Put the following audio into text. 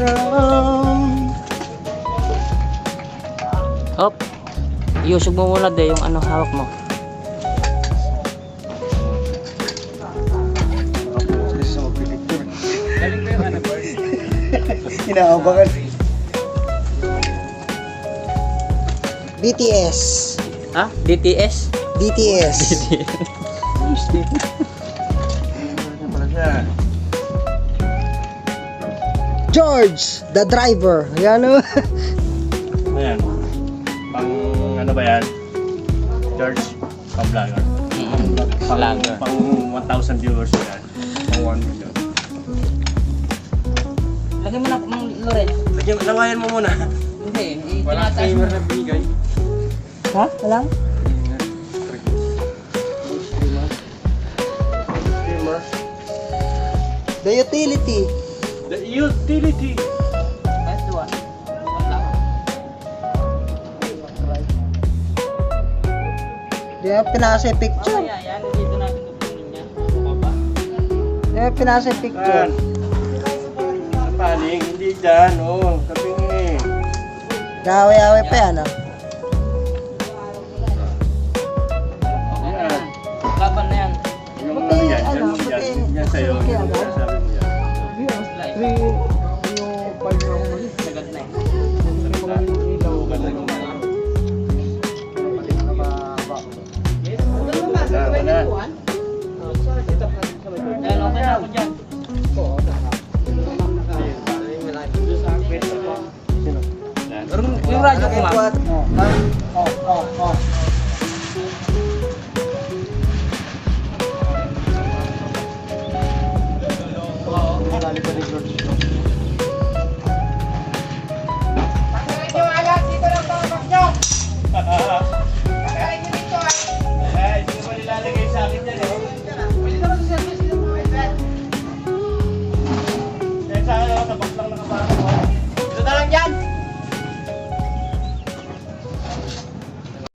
around. Hop. Iusog mo muna de yung ano hawak mo. Inaabangan. BTS. Ha? DTS? BTS. George, the driver. Yan o. Ayan. Pang ano ba yan? George, pang vlogger. Pang, Vlogger. pang 1,000 viewers yan. Pang 1 million. Lagyan mo na ng Loren. Lagyan, lawayan mo muna. Hindi, Walang itinataas mo. timer na binigay. Ha? Walang? Timer. The utility. The utility. Kahit doon. Di ba pinasa yung picture? Mamaya yan, dito natin kukunin niya. Ano ba? Di ba pinasa yung picture? Yan. Sa paling, hindi dyan. Oh, sabi nga eh. Gawe-awe pa yan ah. Na yan. Laban na yan. Yung ano yan, ano, yan, buti, yan, yan sa'yo. Yan, ano? sabi mo Ito na. Dahil okay na ako dyan. Yung radyo ko ma'am. Oh, oh, oh. Dali pa ni George.